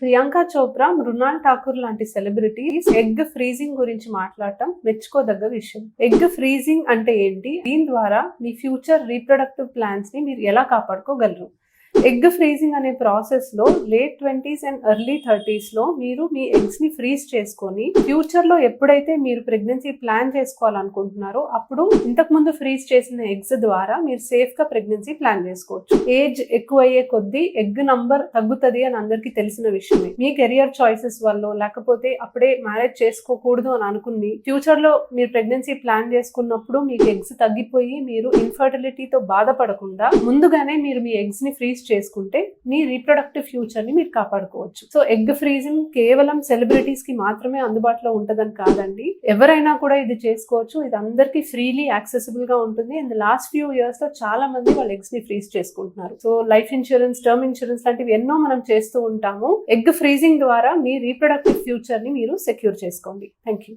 ప్రియాంక చోప్రా మృణాల్ ఠాకూర్ లాంటి celebrities egg freezing గురించి మాట్లాడటం మెచ్చుకోదగ్గ విషయం. ఎగ్ ఫ్రీజింగ్ అంటే ఏంటి? దీని ద్వారా మీ ఫ్యూచర్ రీప్రొడక్టివ్ ప్లాన్స్ని మీరు ఎలా కాపాడుకోగలరు? ఎగ్ ఫ్రీజింగ్ అనే ప్రాసెస్లో లేట్ ట్వంటీస్ అండ్ ఎర్లీ థర్టీస్లో మీరు మీ ఎగ్స్ని ఫ్రీజ్ చేసుకొని ఫ్యూచర్లో ఎప్పుడైతే మీరు ప్రెగ్నెన్సీ ప్లాన్ చేసుకోవాలనుకుంటున్నారో అప్పుడు ఇంతకుముందు ఫ్రీజ్ చేసిన ఎగ్స్ ద్వారా మీరు సేఫ్గా ప్రెగ్నెన్సీ ప్లాన్ చేసుకోవచ్చు. ఏజ్ ఎక్కువ అయ్యే కొద్దీ ఎగ్ నంబర్ తగ్గుతుంది అని అందరికీ తెలిసిన విషయమే. మీ కెరియర్ చాయిసెస్ వల్ల లేకపోతే అప్పుడే మ్యారేజ్ చేసుకోకూడదు అని అనుకుని ఫ్యూచర్లో మీరు ప్రెగ్నెన్సీ ప్లాన్ చేసుకున్నప్పుడు మీకు ఎగ్స్ తగ్గిపోయి మీరు ఇన్ఫర్టిలిటీతో బాధపడకుండా ముందుగానే మీరు మీ ఎగ్స్ని ఫ్రీజ్ చేసుకుంటే మీ రీప్రొడక్టివ్ ఫ్యూచర్ని మీరు కాపాడుకోవచ్చు. సో ఎగ్ ఫ్రీజింగ్ కేవలం సెలబ్రిటీస్కి మాత్రమే అందుబాటులో ఉంటుందని కాదండి. ఎవరైనా కూడా ఇది చేసుకోవచ్చు. ఇది అందరికీ ఫ్రీలీ యాక్సెసిబుల్గా ఉంటుంది. అండ్ లాస్ట్ ఫ్యూ ఇయర్స్లో చాలా మంది వాళ్ళ ఎగ్స్ని ఫ్రీజ్ చేసుకుంటున్నారు. So life insurance term insurance లాంటివి ఎన్నో మనం చేస్తూ ఉంటాము. ఎగ్ ఫ్రీజింగ్ ద్వారా మీ రీప్రొడక్టివ్ ఫ్యూచర్ని మీరు సెక్యూర్ చేసుకోండి. Thank you